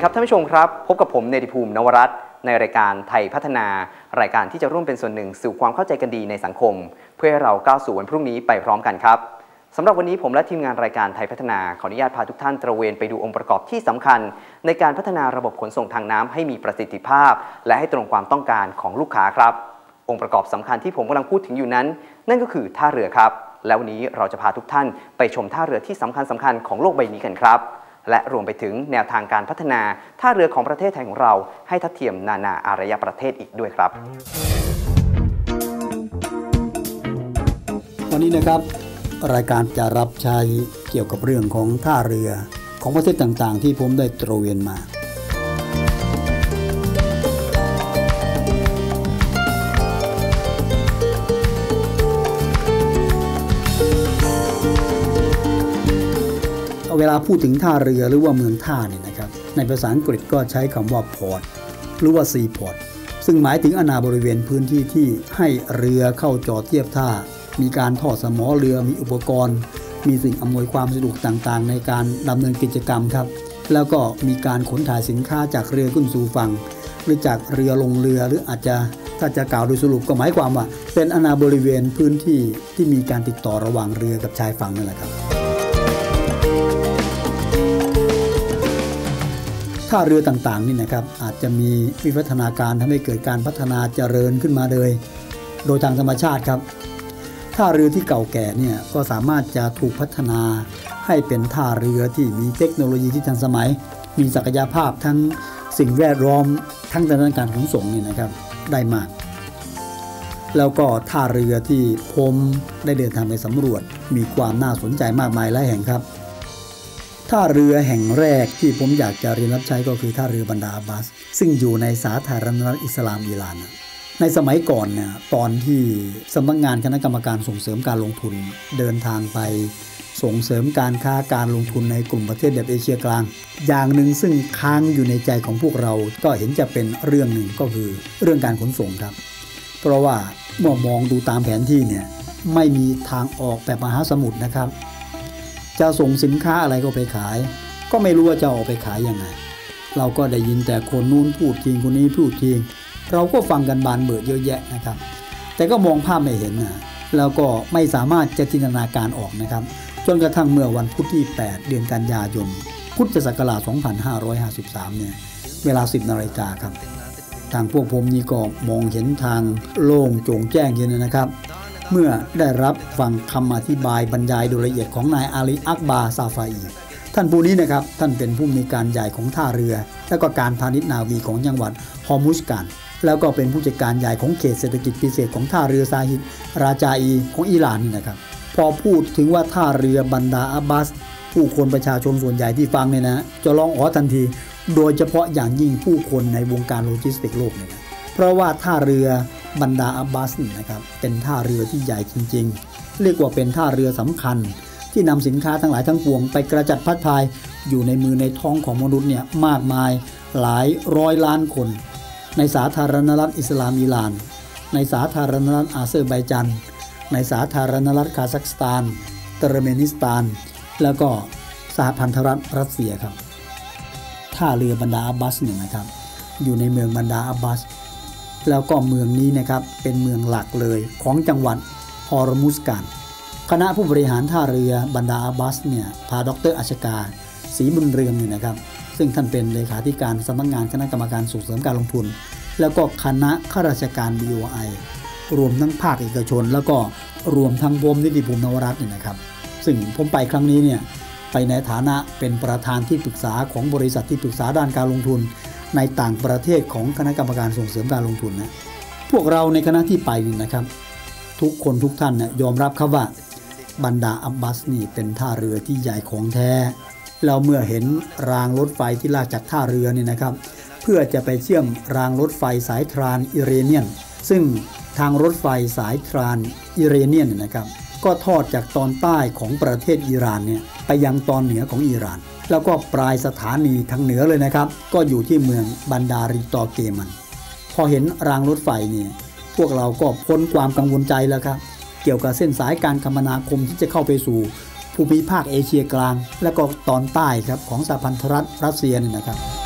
ดีครับท่านผู้ชมครับ พบกับผมเนติภูมินวรัตน์ในรายการไทยพัฒนา รายการที่จะร่วมเป็นส่วนหนึ่งสู่ความเข้าใจกันดีในสังคม เพื่อให้เราก้าวสู่วันพรุ่งนี้ไปพร้อมกันครับสำหรับวันนี้ผมและทีมงานรายการไทยพัฒนาขออนุญาตพาทุกท่านตระเวนไปดูองค์ประกอบที่สำคัญ ในการพัฒนาระบบขนส่งทางน้ำให้มีประสิทธิภาพ และให้ตรงความต้องการของลูกค้าครับ องค์ประกอบสำคัญที่ผมกำลังพูดถึงอยู่นั้น นั่นก็คือท่าเรือครับ แล้ววันนี้เราจะพาทุกท่านไปชมท่าเรือที่สำคัญสำคัญของโลกใบนี้กันครับ และรวมไปถึงแนวทางการพัฒนาท่าเรือของประเทศไทยของเราให้ทัดเทียมนานาอารยประเทศอีกด้วยครับ วันนี้นะครับ รายการจะรับใช้เกี่ยวกับเรื่องของท่าเรือของประเทศต่างๆ ที่ผมได้ตระเวนมา เวลาพูดถึงท่าเรือหรือว่าเมืองท่าเนี่ยนะครับในภาษาอังกฤษก็ใช้คำว่า port หรือว่า sea port ซึ่งหมายถึงอาณาบริเวณพื้นที่ที่ให้เรือเข้าจอดเทียบท่า มีการทอดสมอเรือมีอุปกรณ์ มีสิ่งอำนวยความสะดวกต่างๆ ในการดำเนินกิจกรรมครับ แล้วก็มีการขนถ่ายสินค้าจากเรือขึ้นสู่ฝั่ง หรือจากเรือลงเรือหรืออาจจะถ้าจะกล่าวโดยสรุปก็หมายความว่า เป็นอาณาบริเวณพื้นที่ที่มีการติดต่อระหว่างเรือกับชายฝั่งนั่นแหละครับ ท่าเรือต่างๆนี่นะครับอาจจะมีวิวัฒนาการทำให้เกิดการพัฒนาเจริญขึ้นมาเลย โดยทางธรรมชาติครับ ท่าเรือที่เก่าแก่เนี่ยก็สามารถจะถูกพัฒนาให้เป็นท่าเรือที่มีเทคโนโลยีที่ทันสมัย มีศักยภาพทั้งสิ่งแวดล้อมทั้งด้านการขนส่งนี่นะครับได้มาก แล้วก็ท่าเรือที่ผมได้เดินทางไปสำรวจ มีความน่าสนใจมากมายหลายแห่งครับ ท่าเรือแห่งแรกที่ผมอยากจะเรียนรับใช้ก็คือท่าเรือบันดาอัส ซึ่งอยู่ในสาธารณรัฐอิสลามอิหร่านในสมัยก่อนเนี่ยตอนที่สำนักงานคณะกรรมการส่งเสริมการลงทุนเดินทางไปส่งเสริมการค้าการลงทุนในกลุ่มประเทศแบบเอเชียกลาง อย่างหนึ่งซึ่งค้างอยู่ในใจของพวกเราก็เห็นจะเป็นเรื่องหนึ่งก็คือเรื่องการขนส่งครับ เพราะว่าเมื่อมองดูตามแผนที่เนี่ยไม่มีทางออกแบบมหาสมุทรนะครับ จะส่งสินค้าอะไรก็ไปขาย ก็ไม่รู้ว่าจะออกไปขายยังไง เราก็ได้ยินแต่คนนู้นพูดทีคนนี้พูดทีเราก็ฟังกันบานเบิดเยอะแยะนะครับ แต่ก็มองภาพไม่เห็นนะแล้วก็ไม่สามารถจะจินตนาการออกนะครับ จนกระทั่งเมื่อวันพุธที่ 8 เดือนกันยายนพุทธศักราช 2553 เนี่ย เวลา 10นาฬิกาครับ ทางพวกผมนี่ก็มองเห็นทางโล่งโจงแจ้งเย็นนะครับ เมื่อได้รับฟังคำอธิบายบรรยายโดยละเอียดของนายอาลีอักบาซาฟาอีท่านผู้นี้นะครับ ท่านเป็นผู้มีการใหญ่ของท่าเรือ และก็การพาณิชย์นาวีของจังหวัดฮอมุสกันแล้วก็เป็นผู้จัดการใหญ่ของเขตเศรษฐกิจพิเศษของท่าเรือซาฮิดราจาอีของอิหร่านนี่นะครับ พอพูดถึงว่าท่าเรือบันดาอับบาส ผู้คนประชาชนส่วนใหญ่ที่ฟังเนี่ยนะ จะร้องอ๋อทันที โดยเฉพาะอย่างยิ่งผู้คนในวงการโลจิสติกส์โลกเนี่ยนะเพราะว่าท่าเรือ บรรดาอับบาสนี่นะครับเป็นท่าเรือที่ใหญ่จริง ๆ เรียกว่าเป็นท่าเรือสำคัญ ที่นำสินค้าทั้งหลายทั้งปวงไปกระจัดพัดพายอยู่ในมือในท้องของมนุษย์เนี่ยมากมายหลายร้อยล้านคน ในสาธารณรัฐอิสลามอิหร่าน ในสาธารณรัฐอาเซอร์ไบจัน ในสาธารณรัฐคาซัคสถานเตอร์เมนิสถาน แล้วก็สหพันธรัฐรัสเซียครับท่าเรือบรรดาอับบาสเนี่ยนะครับอยู่ในเมืองบรรดาอับบาส แล้วก็เมืองนี้นะครับเป็นเมืองหลักเลยของจังหวัดฮอร์มุสกันคณะผู้บริหารท่าเรือบรรดาอับบาสเนี่ยพาดรอัชกาศรีบุญเรืองเนี่ยนะครับ ซึ่งท่านเป็นเลขาธิการสำนักงานคณะกรรมการส่งเสริมการลงทุน แล้วก็คณะข้าราชการ BOI รวมทั้งภาคเอกชน แล้วก็รวมทั้งผมนิติภูมินวรัตน์เนี่ยนะครับ ซึ่งผมไปครั้งนี้เนี่ยไปในฐานะเป็นประธานที่ปรึกษาของบริษัทที่ปรึกษาด้านการลงทุน ในต่างประเทศของคณะกรรมการส่งเสริมการลงทุนนะพวกเราในคณะที่ไปนี่นะครับ ทุกคนทุกท่านเนี่ยยอมรับครับว่าบรรดาอับบาสนี่เป็นท่าเรือที่ใหญ่ของแท้ เราเมื่อเห็นรางรถไฟที่ลากจากท่าเรือนี่นะครับ เพื่อจะไปเชื่อมรางรถไฟสายทรานอิเรเนียน ซึ่งทางรถไฟสายทรานอิเรเนียนนะครับ ก็ทอดจากตอนใต้ของประเทศอิหร่านเนี่ยไปยังตอนเหนือของอิหร่าน แล้วก็ปลายสถานีทางเหนือเลยนะครับ ก็อยู่ที่เมืองบันดาริตอเกมัน พอเห็นรางรถไฟนี่พวกเราก็พ้นความกังวลใจแล้วครับ เกี่ยวกับเส้นสายการคมนาคมที่จะเข้าไปสู่ภูมิภาคเอเชียกลาง และก็ตอนใต้ครับของสหพันธรัฐรัสเซียนี่นะครับ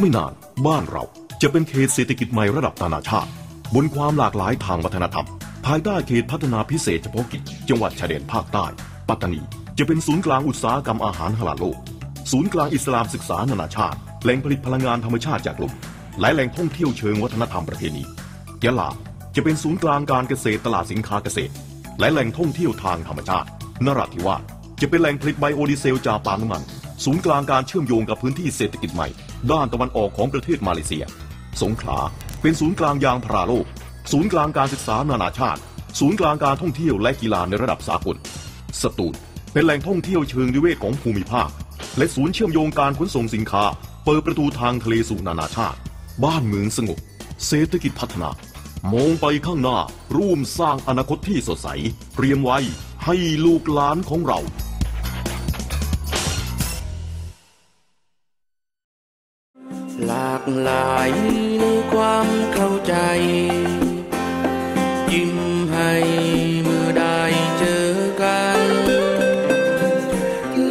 ไม่นาน บ้านเราจะเป็นเขตเศรษฐกิจใหม่ระดับนานาชาติ บนความหลากหลายทางวัฒนธรรม ภายใต้เขตพัฒนาพิเศษเฉพาะกิจ จังหวัดชายแดนภาคใต้ ปัตตานี จะเป็นศูนย์กลางอุตสาหกรรมอาหารฮลาโลก ศูนย์กลางอิสลามศึกษานานาชาติ แหล่งผลิตพลังงานธรรมชาติจากลมและแหล่งท่องเที่ยวเชิงวัฒนธรรมประเพณียะลาจะเป็นศูนย์กลางการเกษตรตลาดสินค้าเกษตร และแหล่งท่องเที่ยวทางธรรมชาตินราธิวาสจะเป็นแหล่งผลิตไบโอดีเซลจากปาล์มน้ำมัน ศูนย์กลางการเชื่อมโยงกับพื้นที่เศรษฐกิจใหม่ ด้านตะวันออกของประเทศมาเลเซีย สงขลาเป็นศูนย์กลางยางพาราโลก ศูนย์กลางการศึกษานานาชาติ ศูนย์กลางการท่องเที่ยวและกีฬาในระดับสากล สตูลเป็นแหล่งท่องเที่ยวเชิงนิเวศของภูมิภาค และศูนย์เชื่อมโยงการขนส่งสินค้า เปิดประตูทางทะเลสู่นานาชาติ บ้านเมืองสงบ เศรษฐกิจพัฒนามองไปข้างหน้าร่วมสร้างอนาคตที่สดใสเตรียมไว้ให้ลูกหลานของเรา หลากหลายในความเข้าใจ ยิ้มให้เมื่อได้เจอกัน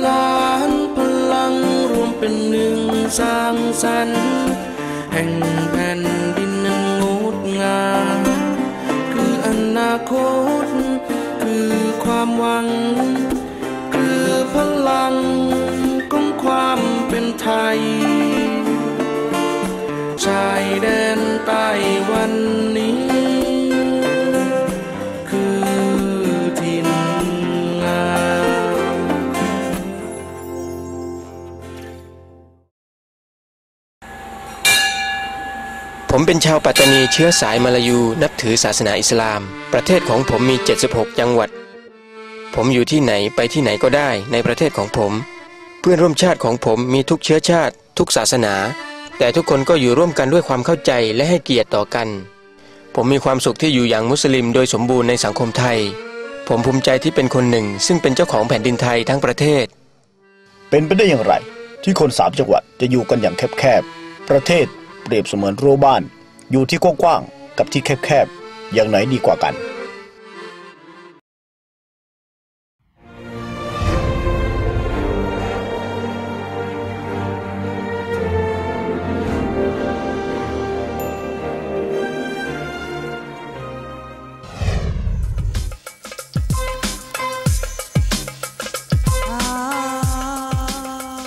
ล้านพลังรวมเป็นหนึ่งสร้างสรรค์แห่งแผ่นดินนั้นงดงามคืออนาคต คือความหวัง ผมเป็นชาวปัตตานีเชื้อสายมาลายูนับถือศาสนาอิสลาม ประเทศของผมมี 76 จังหวัด ผมอยู่ที่ไหนไปที่ไหนก็ได้ในประเทศของผม เพื่อนร่วมชาติของผมมีทุกเชื้อชาติ ทุกศาสนา แต่ทุกคนก็อยู่ร่วมกันด้วยความเข้าใจและให้เกียรติต่อกัน ผมมีความสุขที่อยู่อย่างมุสลิมโดยสมบูรณ์ในสังคมไทย ผมภูมิใจที่เป็นคนหนึ่ง ซึ่งเป็นเจ้าของแผ่นดินไทยทั้งประเทศ เป็นไปได้อย่างไร ที่คนสามจังหวัดจะอยู่กันอย่างแคบๆประเทศเปรียบเสมือนรั้วบ้าน อยู่ที่กว้างๆกับที่แคบๆ อย่างไหนดีกว่ากัน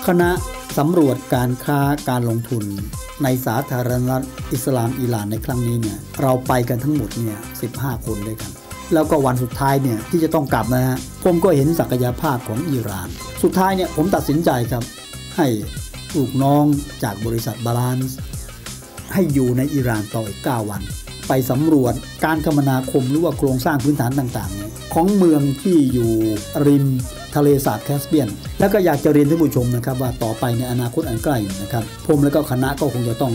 คณะ สำรวจการค้าการลงทุน ในสาธารณรัฐอิสลามอิหร่านในครั้งนี้เนี่ยเราไปกันทั้งหมดเนี่ย15 คนด้วยกัน แล้วก็วันสุดท้ายเนี่ยที่จะต้องกลับนะฮะผมก็เห็นศักยภาพของอิหร่าน สุดท้ายเนี่ยผมตัดสินใจครับให้ลูกน้องจากบริษัทบาลานซ์ให้อยู่ในอิหร่านต่ออีก 9 วัน ไปสำรวจการคมนาคมหรือว่าโครงสร้างพื้นฐานต่างๆเนี่ย ของเมืองที่อยู่ริมทะเลสาบแคสเปียน แล้วก็อยากจะเรียนท่านผู้ชมนะครับว่าต่อไปในอนาคตอันใกล้นะครับผมและก็คณะก็คงจะต้อง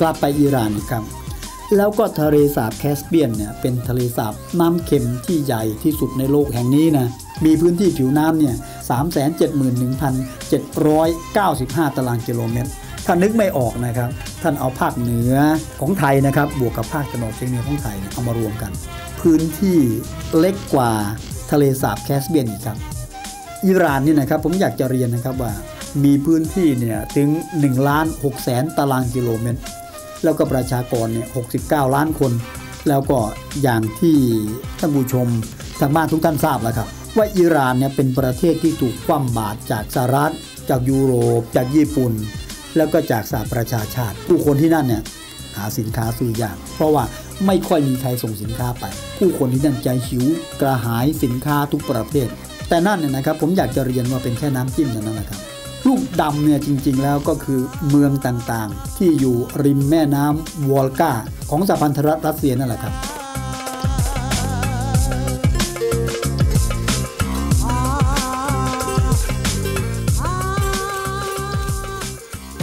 กลับไปอิหร่านครับแล้วก็ทะเลสาบแคสเปียนเนี่ยเป็นทะเลสาบน้ำเค็มที่ใหญ่ที่สุดในโลกแห่งนี้นะมีพื้นที่ผิวน้ำเนี่ย371,795 ตารางกิโลเมตร ถ้านึกไม่ออกนะครับ ท่านเอาภาคเหนือของไทยนะครับ บวกกับภาคตะวันออกเฉียงเหนือของไทยเอามารวมกัน พื้นที่เล็กกว่าทะเลสาบแคสเปียนอีกครับ อิหร่านนี่นะครับผมอยากจะเรียนนะครับว่ามีพื้นที่เนี่ยถึง1ล้าน6แสนตารางกิโลเมตร แล้วก็ประชากรเนี่ย69 ล้านคน แล้วก็อย่างที่ท่านผู้ชมทางบ้านทุกท่านทราบแล้วครับ ว่าอิหร่านเนี่ยเป็นประเทศที่ถูกคว่ำบาตรจากสหรัฐ จากยุโรป จากญี่ปุ่น แล้วก็จากสหประชาชาติ ผู้คนที่นั่นเนี่ยหาสินค้าซื้อยากเพราะว่า ไม่ค่อยมีใครส่งสินค้าไป ผู้คนที่นั่นใจหิว กระหายสินค้าทุกประเภท แต่นั่นเนี่ยนะครับผมอยากจะเรียนว่าเป็นแค่น้ำจิ้มเท่านั้นแหละครับลูกดำเนี่ยจริงๆแล้วก็คือเมืองต่างๆ ที่อยู่ริมแม่น้ำวอลกาของสหพันธรัฐรัสเซียนั่นแหละครับ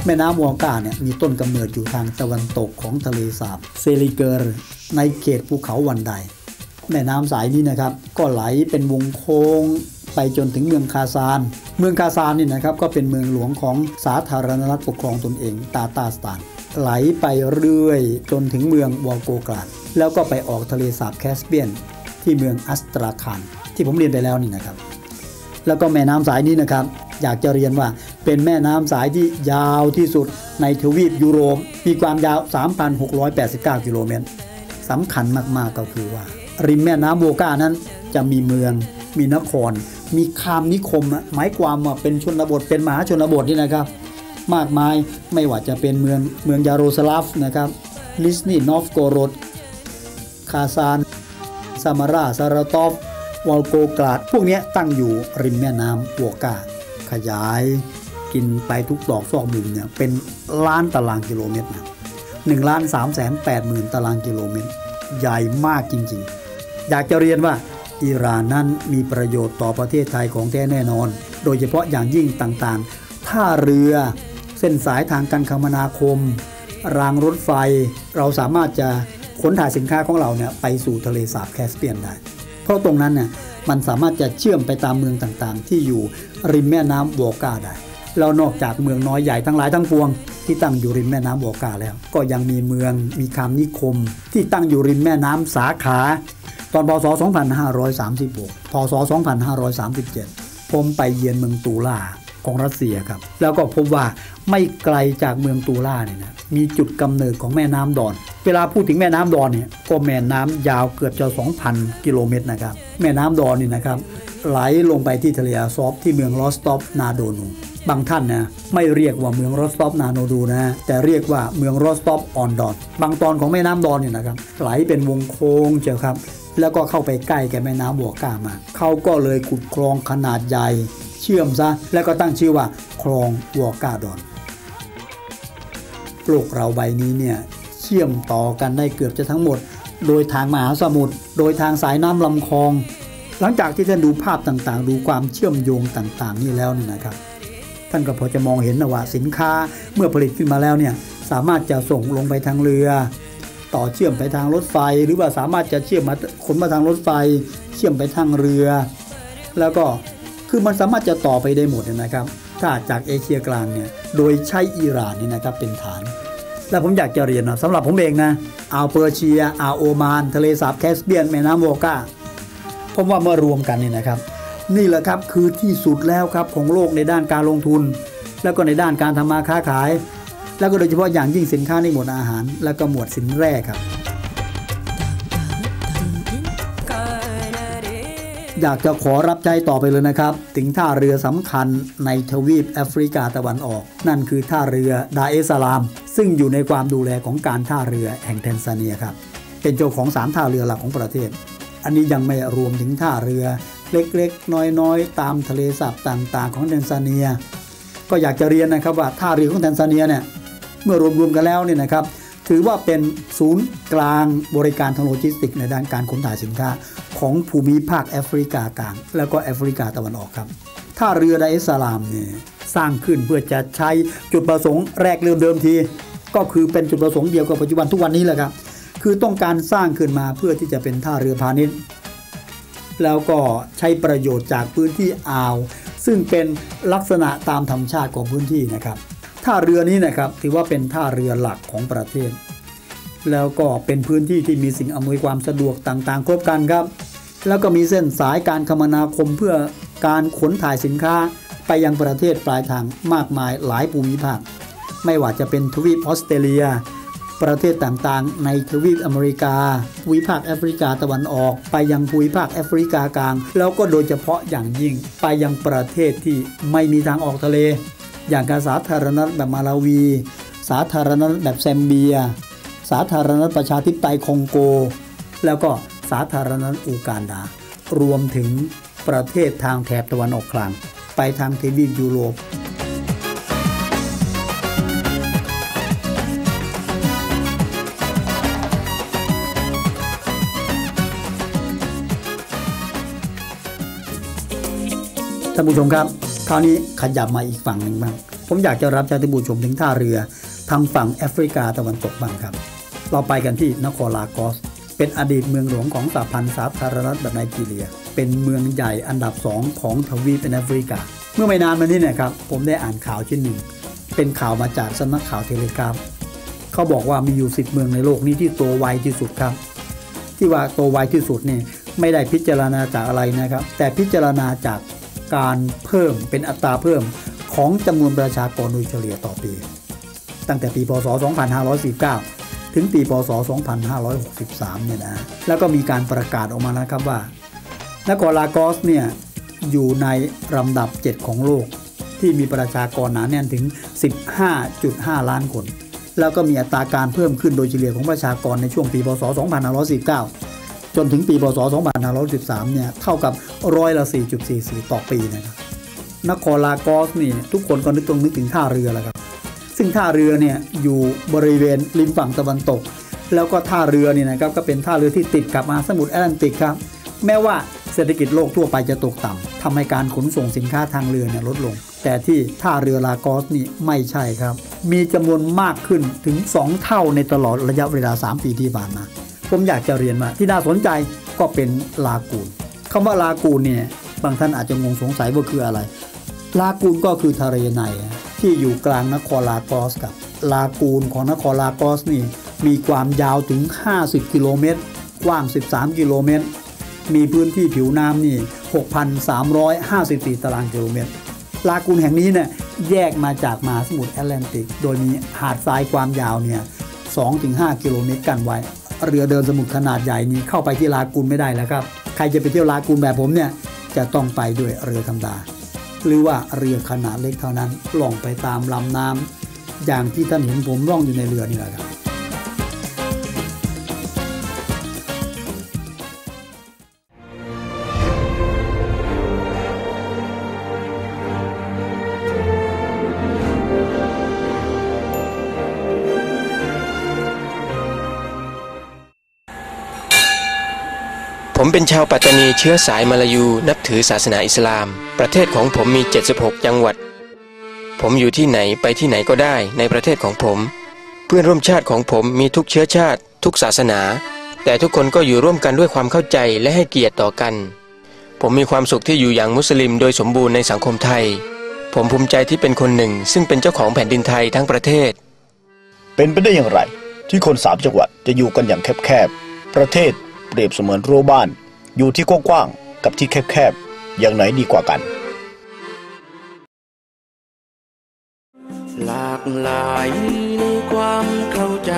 แม่น้ำวอลกาเนี่ยมีต้นกำเนิดอยู่ทางตะวันตกของทะเลสาบเซริเกอร์ในเขตภูเขาวันได แม่น้ำสายนี้นะครับ ก็ไหลเป็นวงโค้งไปจนถึงเมืองคาซาน เมืองคาซานนี่นะครับก็เป็นเมืองหลวงของสาธารณรัฐปกครองตนเองตาตาสถาน ไหลไปเรื่อยจนถึงเมืองวอลโกกรานแล้วก็ไปออกทะเลสาบแคสเปียน ที่เมืองอัสตราคานที่ผมเรียนไปแล้วนี่นะครับ แล้วก็แม่น้ำสายนี้นะครับ อยากจะเรียนว่าเป็นแม่น้ำสายที่ยาวที่สุดในทวีปยุโรปมีความยาว 3,689 กิโลเมตรสำคัญมากๆก็คือว่า ริมแม่น้ำโวกานั้นจะมีเมือง มีนคร มีคามนิคมหมายความว่าเป็นชนบทเป็นมหาชนบทนี่นะครับ มากมายไม่ว่าจะเป็นเมืองเมืองยาโรสลาฟนะครับลิสนีนอฟโกโรดคาซานซามาราซาราตอฟวอลโกกราด พวกนี้ตั้งอยู่ริมแม่น้ำวกา ขยายกินไปทุกดอกซอกมุมเนี่ยเป็นล้านตารางกิโลเมตรนะหนึ่งล้านสามแสนแปดหมื่นตารางกิโลเมตร ใหญ่มากจริงๆ อยากจะเรียนว่าอิหร่านนั้นมีประโยชน์ต่อประเทศไทยของแท้แน่นอน โดยเฉพาะอย่างยิ่งต่างๆ ท่าเรือ เส้นสายทางการคมนาคม รางรถไฟ เราสามารถจะขนถ่ายสินค้าของเราเนี่ยไปสู่ทะเลสาบแคสเปียนได้ เพราะตรงนั้นเนี่ย มันสามารถจะเชื่อมไปตามเมืองต่างๆ ที่อยู่ริมแม่น้ำวอกาได้แล้วนอกจากเมืองน้อยใหญ่ทั้งหลายทั้งปวง ที่ตั้งอยู่ริมแม่น้ำวอกาแล้ว ก็ยังมีเมืองมีคำนิคม ที่ตั้งอยู่ริมแม่น้ำสาขา ตอนพศ 2536 พศ 2537 ผมไปเยือนเมืองตูลา ของรัสเซียครับ แล้วก็พบว่าไม่ไกลจากเมืองตูลาเนี่ยนะมีจุดกำเนิดของแม่น้ำดอน เวลาพูดถึงแม่น้ำดอนเนี่ยก็แม่น้ำยาวเกือบจะ 2,000 กิโลเมตรนะครับ แม่น้ำดอนนี่นะครับไหลลงไปที่ทะเลอาซอฟที่เมืองรอสตอฟนาโดนูบางท่านนะไม่เรียกว่าเมืองรอสตอฟนาโนดูนะ แต่เรียกว่าเมืองรอสตอฟออนดอนบางตอนของแม่น้ำดอนเนี่ยนะครับไหลเป็นวงโค้งเจ้าครับ แล้วก็เข้าไปใกล้แก่แม่น้ำบัวก้ามาเขาก็เลยขุดคลองขนาดใหญ่ เชื่อมซะ แล้วก็ตั้งชื่อว่าคลองวัวก้าดอนโลกเราใบนี้เนี่ยเชื่อมต่อกันได้เกือบจะทั้งหมด โดยทางมหาสมุทรโดยทางสายน้ำลำคลอง หลังจากที่ท่านดูภาพต่างๆ ดูความเชื่อมโยงต่างๆ นี่แล้วนี่นะครับ ท่านก็พอจะมองเห็นนะว่าสินค้าเมื่อผลิตขึ้นมาแล้วเนี่ยสามารถจะส่งลงไปทางเรือ ต่อเชื่อมไปทางรถไฟ หรือว่าสามารถจะเชื่อมมาขนมาทางรถไฟ เชื่อมไปทางเรือ แล้วก็ คือมันสามารถจะต่อไปได้หมดนะครับ ถ้าจากเอเชียกลางเนี่ยโดยใช้อิหร่านนี่นะครับเป็นฐาน แล้วผมอยากจะเรียนนะสำหรับผมเองนะอ่าวเปอร์เซียอ่าวโอมาน ทะเลสาบแคสเปียนแม่น้ำโวกาผมว่าเมื่อรวมกันนี่นะครับ นี่แหละครับคือที่สุดแล้วครับของโลกในด้านการลงทุน แล้วก็ในด้านการทำมาค้าขาย แล้วก็โดยเฉพาะอย่างยิ่งสินค้าในหมวดอาหาร แล้วก็หมวดสินแร่ครับ อยากจะขอรับใจต่อไปเลยนะครับ ถึงท่าเรือสำคัญในทวีปแอฟริกาตะวันออก นั่นคือท่าเรือดาเอสลาม ซึ่งอยู่ในความดูแลของการท่าเรือแห่งแทนซาเนียครับ เป็นเจ้าของสามท่าเรือหลักของประเทศ อันนี้ยังไม่รวมถึงท่าเรือเล็กๆ น้อยๆ ตามทะเลสาบต่างๆ ของแทนซาเนีย ก็อยากจะเรียนนะครับว่าท่าเรือของแทนซาเนียเนี่ยเมื่อรวมๆกันแล้วเนี่ยนะครับถือว่าเป็นศูนย์กลางบริการทางโลจิสติก ในด้านการขนถ่ายสินค้า ของภูมิภาคแอฟริกากลาง แล้วก็แอฟริกาตะวันออกครับท่าเรือไดเอสลามเนี่ยสร้างขึ้นเพื่อจะใช้จุดประสงค์แรกเริ่มเดิมที ก็คือเป็นจุดประสงค์เดียวกับปัจจุบันทุกวันนี้แหละครับ คือต้องการสร้างขึ้นมาเพื่อที่จะเป็นท่าเรือพาณิชย์ แล้วก็ใช้ประโยชน์จากพื้นที่อ่าว ซึ่งเป็นลักษณะตามธรรมชาติของพื้นที่นะครับท่าเรือนี้นะครับถือว่าเป็นท่าเรือหลักของประเทศ แล้วก็เป็นพื้นที่ที่มีสิ่งอำนวยความสะดวกต่างๆ ครบครันครับ แล้วก็มีเส้นสายการคมนาคมเพื่อการขนถ่ายสินค้าไปยังประเทศปลายทางมากมายหลายภูมิภาค ไม่ว่าจะเป็นทวีปออสเตรเลีย ประเทศต่างๆ ในทวีปอเมริกา ภูมิภาคแอฟริกาตะวันออก ไปยังภูมิภาคแอฟริกากลาง แล้วก็โดยเฉพาะอย่างยิ่งไปยังประเทศที่ไม่มีทางออกทะเล อย่างการสาธารณรัฐแบบมาลาวี สาธารณรัฐแบบแซมเบีย สาธารณรัฐประชาธิปไตยคองโก แล้วก็ สาธารณรัฐอูกันดา รวมถึงประเทศทางแถบตะวันออกกลาง ไปทางทวีปยุโรปท่านผู้ชมครับคราวนี้ขยับมาอีกฝั่งหนึ่งบ้าง ผมอยากจะรับใช้ท่านผู้ชมถึงท่าเรือทางฝั่งแอฟริกาตะวันตกบ้างครับ เราไปกันที่นครลากอส เป็นอดีตเมืองหลวงของสหพันธ์สาธารณรัฐแบบไนจีเรีย เป็นเมืองใหญ่อันดับสองของทวีปแอฟริกา เมื่อไม่นานมานี้เนี่ยครับ ผมได้อ่านข่าวชิ้นหนึ่ง เป็นข่าวมาจากสำนักข่าวเทเลกราฟเขาบอกว่ามีอยู่สิบเมืองในโลกนี้ที่โตไวที่สุดครับ ที่ว่าโตไวที่สุดนี่ไม่ได้พิจารณาจากอะไรนะครับ แต่พิจารณาจากการเพิ่มเป็นอัตราเพิ่มของจำนวนประชากรโดยเฉลี่ยต่อปี ตั้งแต่ปีพศ 2549 ถึงปีพศ 2563 เนี่ยนะแล้วก็มีการประกาศออกมานะครับว่านครลากอสเนี่ยอยู่ในลำดับ 7 ของโลก ที่มีประชากรหนาแน่นถึง 15.5 ล้านคน แล้วก็มีอัตราการเพิ่มขึ้นโดยเฉลี่ยของประชากรในช่วงปีพศ 2549 จนถึงปีพศ 2513 เนี่ยเท่ากับร้อยละ 4.44 ต่อปีนะครับนครลากอสนี่ทุกคนก็นึกตรงนึกถึงท่าเรือแหละครับ งท่าเรือเนี่ยอยู่บริเวณริมฝั่งตะวันตก แล้วก็ท่าเรือเนี่ยนะครับก็เป็นท่าเรือที่ติดกับมหาสมุทรแอตแลนติกครับแม้ว่าเศรษฐกิจโลกทั่วไปจะตกต่ำทำให้การขนส่งสินค้าทางเรือเนี่ยลดลง แต่ที่ท่าเรือลากอสนี่ไม่ใช่ครับ มีจำนวนมากขึ้นถึง 2 เท่าในตลอดระยะเวลา 3 ปีที่ผ่านมา ผมอยากจะเรียนว่าที่น่าสนใจก็เป็นลากูนคำว่าลากูนเนี่ยบางท่านอาจจะงงสงสัยว่าคืออะไร ลากูนก็คือทะเลใน ที่อยู่กลางนครลากอสกับลากูนของนครลากอสนี่มีความยาวถึง 50 กิโลเมตรกว้าง 13 กิโลเมตร มีพื้นที่ผิวน้ำนี่ 6,354 ตารางกิโลเมตร ลากูนแห่งนี้เนี่ยแยกมาจากมหาสมุทรแอตแลนติก โดยมีหาดทรายความยาวเนี่ย 2-5 กิโลเมตรกันไว้ เรือเดินสมุทรขนาดใหญ่นี้เข้าไปที่ลากูนไม่ได้แล้วครับ ใครจะไปเที่ยวลากูนแบบผมเนี่ยจะต้องไปด้วยเรือธรรมดา หรือว่าเรือขนาดเล็กเท่านั้นล่องไปตามลำน้ำอย่างที่ท่านเห็นผมล่องอยู่ในเรือนี่แหละครับ ผมเป็นชาวปัตตานีเชื้อสายมาลายูนับถือศาสนาอิสลาม ประเทศของผมมี 76 จังหวัด ผมอยู่ที่ไหนไปที่ไหนก็ได้ในประเทศของผม เพื่อนร่วมชาติของผมมีทุกเชื้อชาติ ทุกศาสนา แต่ทุกคนก็อยู่ร่วมกันด้วยความเข้าใจและให้เกียรติต่อกัน ผมมีความสุขที่อยู่อย่างมุสลิมโดยสมบูรณ์ในสังคมไทย ผมภูมิใจที่เป็นคนหนึ่ง ซึ่งเป็นเจ้าของแผ่นดินไทยทั้งประเทศ เป็นไปได้อย่างไร ที่คนสามจังหวัดจะอยู่กันอย่างแคบๆประเทศ เปรียบเสมือนรั้วบ้าน อยู่ที่กว้างๆกับที่แคบๆ อย่างไหนดีกว่ากัน หลากหลายในความเข้าใจ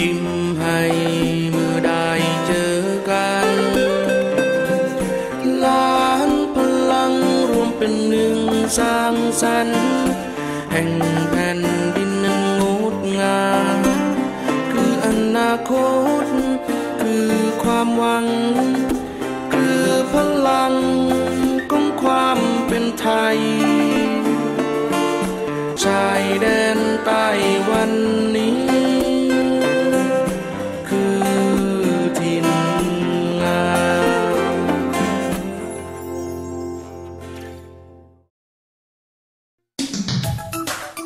ยิ้มให้เมื่อได้เจอกันล้านพลังรวมเป็นหนึ่งสร้างสรรค์แห่ง คต คือความหวัง คือพลังของความเป็นไทย ชายแดนใต้วันนี้ คือถิ่นงา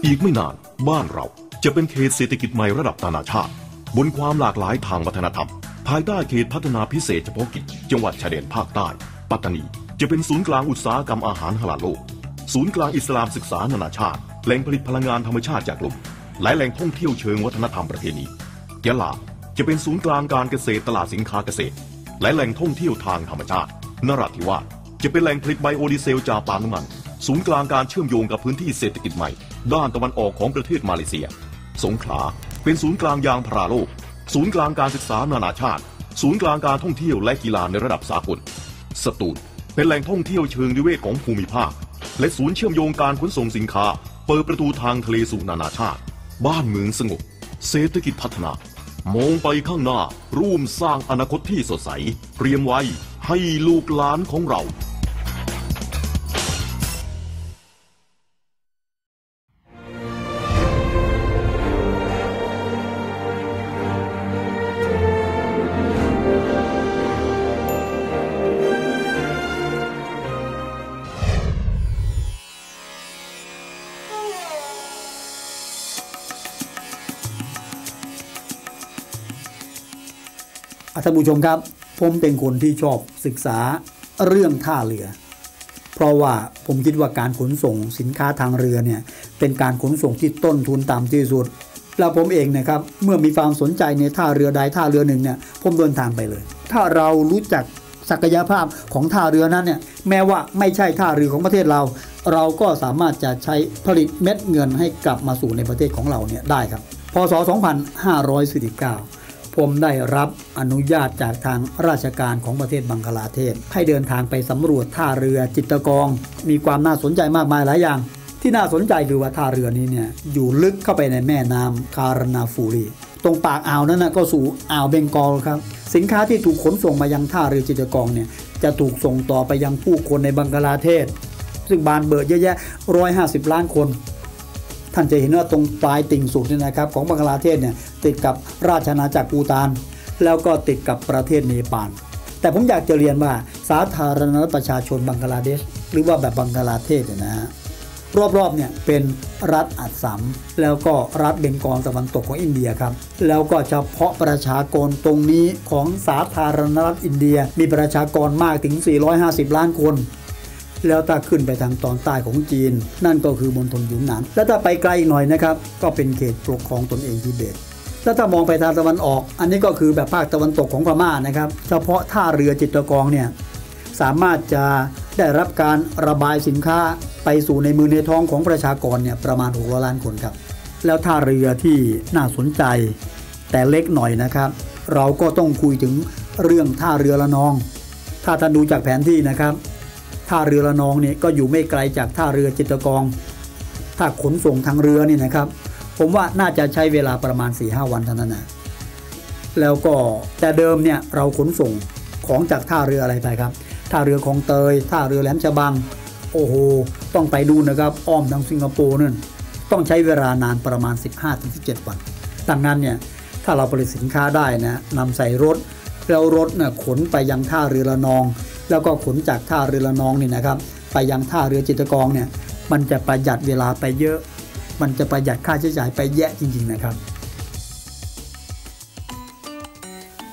อีกไม่นานบ้านเราจะเป็นเขตเศรษฐกิจใหม่ระดับนานาชาติ บนความหลากหลายทางวัฒนธรรม ภายใต้เขตพัฒนาพิเศษเฉพาะกิจ จังหวัดชายแดนภาคใต้ ปัตตานี จะเป็นศูนย์กลางอุตสาหกรรมอาหารฮลาลโลก ศูนย์กลางอิสลามศึกษานานาชาติ แหล่งผลิตพลังงานธรรมชาติจากลมและแหล่งท่องเที่ยวเชิงวัฒนธรรมประเพณียะลาจะเป็นศูนย์กลางการเกษตรตลาดสินค้าเกษตร และแหล่งท่องเที่ยวทางธรรมชาตินราธิวาสจะเป็นแหล่งผลิตไบโอดีเซลจากปาล์มน้ำมัน ศูนย์กลางการเชื่อมโยงกับพื้นที่เศรษฐกิจใหม่ ด้านตะวันออกของประเทศมาเลเซีย สงขลา เป็นศูนย์กลางยางพาราโลก ศูนย์กลางการศึกษานานาชาติ ศูนย์กลางการท่องเที่ยวและกีฬาในระดับสากล สตูลเป็นแหล่งท่องเที่ยวเชิงนิเวศของภูมิภาค และศูนย์เชื่อมโยงการขนส่งสินค้า เปิดประตูทางทะเลสู่นานาชาติ บ้านเมืองสงบ เศรษฐกิจพัฒนา มองไปข้างหน้า ร่วมสร้างอนาคตที่สดใส เตรียมไว้ให้ลูกหลานของเราานผู้ชมครับ ผมเป็นคนที่ชอบศึกษาเรื่องท่าเรือ เพราะว่าผมคิดว่าการขนส่งสินค้าทางเรือเนี่ยเป็นการขนส่งที่ต้นทุนต่ำที่สุด แล้วผมเองนะครับเมื่อมีความสนใจในท่าเรือใดท่าเรือหนึ่งเนี่ยผมเดินทางไปเลย ถ้าเรารู้จักศักยภาพของท่าเรือนั้นเนี่ยแม้ว่าไม่ใช่ท่าเรือของประเทศเรา เราก็สามารถจะใช้ผลิตเม็ดเงินให้กลับมาสู่ในประเทศของเราเนี่ยได้ครับพศ 2549 ผมได้รับอนุญาตจากทางราชการของประเทศบังกลาเทศ ให้เดินทางไปสำรวจท่าเรือจิตรกอง มีความน่าสนใจมากมายหลายอย่าง ที่น่าสนใจคือว่าท่าเรือนี้เนี่ยอยู่ลึกเข้าไปในแม่น้ำคารนาฟูรี ตรงปากอ่าวนั้นนะก็สู่อ่าวเบงกอลครับ สินค้าที่ถูกขนส่งมายังท่าเรือจิตรกองเนี่ยจะถูกส่งต่อไปยังผู้คนในบังกลาเทศ ซึ่งบานเบิดเยอะแยะ150 ล้านคน ท่านจะเห็นว่าตรงปลายติ่งสุดเนี่ยนะครับ ของบังกลาเทศเนี่ยติดกับราชอาณาจักรปูตาน แล้วก็ติดกับประเทศเนปาลแต่ผมอยากจะเรียนว่าสาธารณรัฐประชาชนบังกลาเทศหรือว่าแบบบังกลาเทศเนี่ยนะฮะรอบๆเนี่ยเป็นรัฐอัสสัมแล้วก็รัฐเบงกอลตะวันตกของอินเดียครับ แล้วก็เฉพาะประชากรตรงนี้ของสาธารณรัฐอินเดีย มีประชากรมากถึง 450 ล้านคน แล้วถ้าขึ้นไปทางตอนใต้ของจีน นั่นก็คือมณฑลหยุนหนาน แล้วถ้าไปไกลอีกหน่อยนะครับ ก็เป็นเขตปกครองตนเองทิเบตแล้วถ้ามองไปทางตะวันออก อันนี้ก็คือแบบภาคตะวันตกของพม่านะครับ เฉพาะท่าเรือจิตรกองเนี่ยสามารถจะได้รับการระบายสินค้าไปสู่ในมือในท้องของประชากรเนี่ยประมาณ6ล้านคนครับ แล้วท่าเรือที่น่าสนใจ แต่เล็กหน่อยนะครับ เราก็ต้องคุยถึงเรื่องท่าเรือละนอง ถ้าท่านดูจากแผนที่นะครับ ท่าเรือละนองเนี่ยก็อยู่ไม่ไกลจากท่าเรือจิตรกองถ้าขนส่งทางเรือนี่นะครับ ผมว่าน่าจะใช้เวลาประมาณ 4-5 วันเท่านั้นนะแล้วก็แต่เดิมเนี่ยเราขนส่งของจากท่าเรืออะไรไปครับ ท่าเรือของเตย ท่าเรือแหลมฉบัง โอ้โห ต้องไปดูนะครับอ้อมทางสิงคโปร์นั่นต้องใช้เวลานานประมาณ 15-17 วันดังนั้นเนี่ยถ้าเราผลิตสินค้าได้นะนำใส่รถ แล้วรถน่ะขนไปยังท่าเรือละนอง แล้วก็ขนจากท่าเรือละนองนี่นะครับ ไปยังท่าเรือจิตกองเนี่ย มันจะประหยัดเวลาไปเยอะ มันจะประหยัดค่าใช้จ่ายไปแยะจริง ๆนะครับ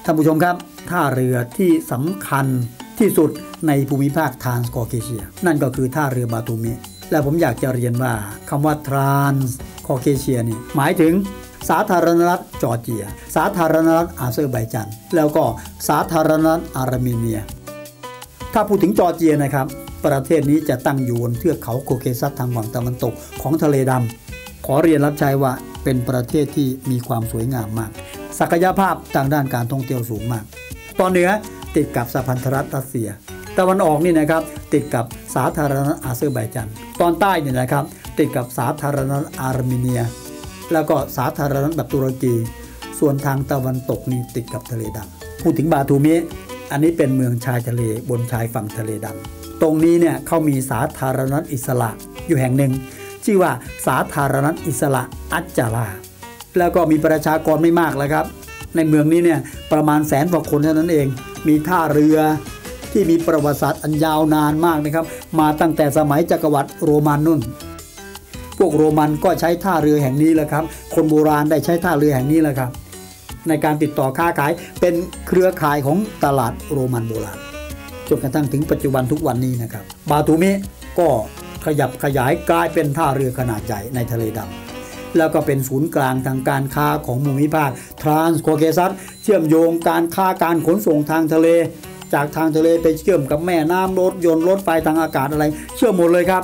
ท่านผู้ชมครับ ท่าเรือที่สำคัญที่สุดในภูมิภาคทรานส์คอเคเชีย นั่นก็คือท่าเรือบาตูเมและผมอยากจะเรียนว่าคำว่าทรานสคอเคเชียนี่หมายถึงสาธารณรัฐจอร์เจีย สาธารณรัฐอาเซอร์ไบจัน แล้วก็สาธารณรัฐอาร์เมเนีย ถ้าพูดถึงจอร์เจียนะครับ ประเทศนี้จะตั้งอยู่บนเทือกเขาโคเคซัสทางฝั่งตะวันตกของทะเลดำขอเรียนรับใช้ว่าเป็นประเทศที่มีความสวยงามมาก ศักยภาพทางด้านการท่องเที่ยวสูงมาก ตอนเหนือติดกับสหพันธรัฐรัสเซีย ตะวันออกนี่นะครับติดกับสาธารณรัฐอาเซอร์ไบจัน ตอนใต้นี่นะครับติดกับสาธารณรัฐอาร์เมเนีย แล้วก็สาธารณรัฐแบบตุรกี ส่วนทางตะวันตกนี่ติดกับทะเลดำพูดถึงบาทูมิ อันนี้เป็นเมืองชายทะเลบนชายฝั่งทะเลดำตรงนี้เนี่ยเขามีสาธารณรัฐอิสระอยู่แห่งหนึ่ง ชื่อว่าสาธารณรัฐอิสระอัจจารา แล้วก็มีประชากรไม่มากแล้วครับ ในเมืองนี้เนี่ยประมาณแสนกว่าคนเท่านั้นเอง มีท่าเรือที่มีประวัติศาสตร์อันยาวนานมากนะครับ มาตั้งแต่สมัยจักรวรรดิโรมันนุ่น พวกโรมันก็ใช้ท่าเรือแห่งนี้แหละครับ คนโบราณได้ใช้ท่าเรือแห่งนี้แหละครับ ในการติดต่อค้าขายเป็นเครือข่ายของตลาดโรมันโบราณจนกระทั่งถึงปัจจุบันทุกวันนี้นะครับ บาตูมิก็ขยับขยายกลายเป็นท่าเรือขนาดใหญ่ในทะเลดำแล้วก็เป็นศูนย์กลางทางการค้าของภูมิภาคทรานส์โคเคซัสเชื่อมโยงการค้าการขนส่งทางทะเล จากทางทะเลไปเชื่อมกับแม่น้ำรถยนต์รถไฟทางอากาศอะไร เชื่อมหมดเลยครับ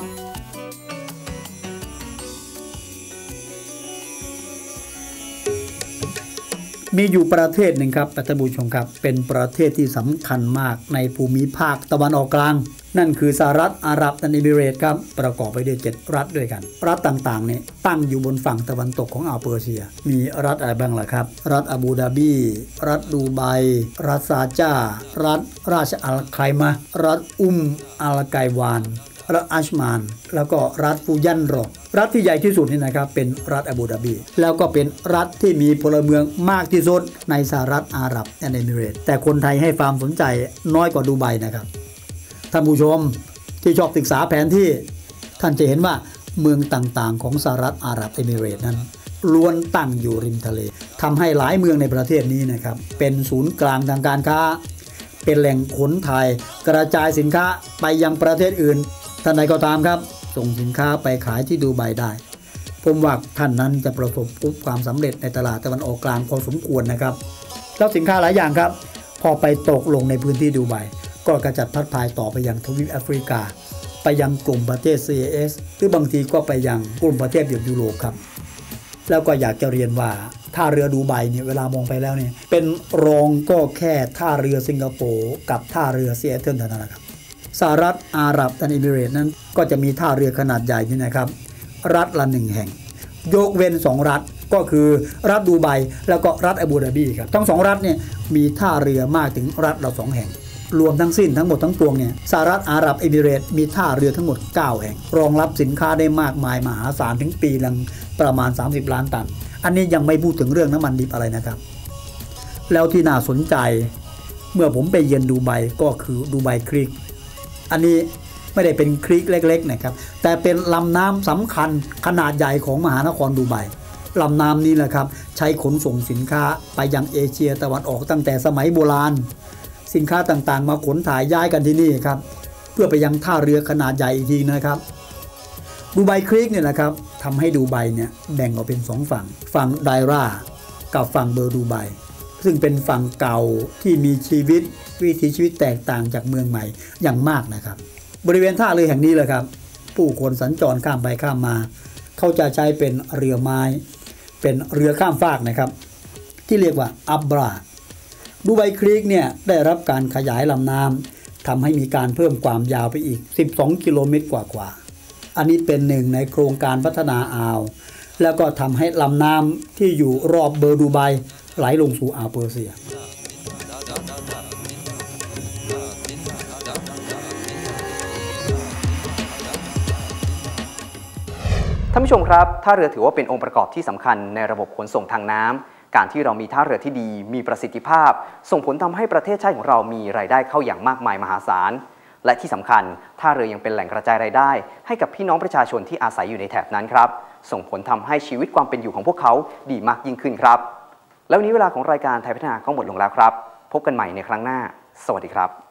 มีอยู่ประเทศหนึ่งครับท่านผู้ชมครับ เป็นประเทศที่สำคัญมากในภูมิภาคตะวันออกกลาง นั่นคือสหรัฐอาหรับอิมิเรตครับ ประกอบไปด้วย 7 รัฐด้วยกัน รัฐต่างๆเนี่ยตั้งอยู่บนฝั่งตะวันตกของอ่าวเปอร์เซีย มีรัฐอะไรบ้างล่ะครับ รัฐอาบูดาบี รัฐดูไบ รัฐซาจารัฐราชอัลไคมะรัฐอุมอัลไกวาน รัฐอัชมาน แล้วก็รัฐฟูยันรอก รัฐที่ใหญ่ที่สุดนี่นะครับเป็นรัฐอาบูดาบี แล้วก็เป็นรัฐที่มีพลเมืองมากที่สุดในสหรัฐอาหรับเอมิเรตแต่คนไทยให้ความสนใจน้อยกว่าดูไบนะครับท่านผู้ชมที่ชอบศึกษาแผนที่ ท่านจะเห็นว่าเมืองต่างๆ ของสหรัฐอาหรับเอมิเรตนั้นล้วนตั้งอยู่ริมทะเลทำให้หลายเมืองในประเทศนี้นะครับเป็นศูนย์กลางทางการค้า เป็นแหล่งขนถ่ายกระจายสินค้าไปยังประเทศอื่นท่านใดก็ตามครับ ส่งสินค้าไปขายที่ดูไบได้ ผมว่าท่านนั้นจะประสบความสำเร็จในตลาดตะวันออกกลางพอสมควรนะครับแล้วสินค้าหลายอย่างครับ พอไปตกลงในพื้นที่ดูไบก็กระจัดพัดพายต่อไปยังทวีปแอฟริกา ไปยังกลุ่มประเทศ CIS หรือบางทีก็ไปยังกลุ่มประเทศอย่างยุโรปครับแล้วก็อยากจะเรียนว่าท่าเรือดูไบเนี่ยเวลามองไปแล้วเนี่ยเป็นรองก็แค่ท่าเรือสิงคโปร์กับท่าเรือเซีแอตเทิลเท่านั้นครับ สหรัฐอาหรับและอิมิเรตส์นั้น ก็จะมีท่าเรือขนาดใหญ่นี่นะครับ รัฐละหนึ่งแห่ง ยกเว้นสองรัฐก็คือรัฐดูไบแล้วก็รัฐอาบูดาบีครับทั้งสองรัฐเนี่ยมีท่าเรือมากถึงรัฐละสองแห่ง รวมทั้งสิ้นทั้งหมดทั้งปวงเนี่ยสหรัฐอาหรับเอมิเรตส์มีท่าเรือทั้งหมด 9 แห่ง รองรับสินค้าได้มากมายมหาศาลถึงปีละประมาณ 30 ล้านตัน อันนี้ยังไม่พูดถึงเรื่องน้ำมันดิบอะไรนะครับ แล้วที่น่าสนใจเมื่อผมไปเยือนดูไบก็คือดูไบครีก อันนี้ไม่ได้เป็นครีกเล็กๆนะครับ แต่เป็นลำน้ำสำคัญขนาดใหญ่ของมหานครดูไบลำน้ำนี้แหละครับ ใช้ขนส่งสินค้าไปยังเอเชียตะวันออกตั้งแต่สมัยโบราณ สินค้าต่างๆ มาขนถ่ายย้ายกันที่นี่ครับ เพื่อไปยังท่าเรือขนาดใหญ่อีกทีนะครับดูไบครีกเนี่ยนะครับทำให้ดูไบเนี่ยแบ่งออกเป็นสองฝั่ง ฝั่งไดรากับฝั่งเบอร์ดูไบ ซึ่งเป็นฝั่งเก่าที่มีชีวิตวิถีชีวิตแตกต่างจากเมืองใหม่อย่างมากนะครับ บริเวณท่าเรือแห่งนี้แหละครับ ผู้คนสัญจรข้ามไปข้ามมา เขาจะใช้เป็นเรือไม้ เป็นเรือข้ามฟากนะครับ ที่เรียกว่าอับบราดูไบครีกเนี่ยได้รับการขยายลำน้ำทำให้มีการเพิ่มความยาวไปอีก 12 กิโลเมตรกว่าๆอันนี้เป็นหนึ่งในโครงการพัฒนาอ่าว แล้วก็ทำให้ลำน้ำที่อยู่รอบเบอร์ดูไบ ไหลลงสู่อ่าวเปอร์เซียท่านผู้ชมครับท่าเรือถือว่าเป็นองค์ประกอบที่สำคัญในระบบขนส่งทางน้ำการที่เรามีท่าเรือที่ดี มีประสิทธิภาพ ส่งผลทำให้ประเทศชาติของเรามีรายได้เข้าอย่างมากมายมหาศาลและที่สำคัญท่าเรือยังเป็นแหล่งกระจายรายได้ ให้กับพี่น้องประชาชนที่อาศัยอยู่ในแถบนั้นครับ ส่งผลทำให้ชีวิตความเป็นอยู่ของพวกเขาดีมากยิ่งขึ้นครับ แล้ววันนี้เวลาของรายการไทยพัฒนาก็หมดลงแล้วครับ พบกันใหม่ในครั้งหน้า สวัสดีครับ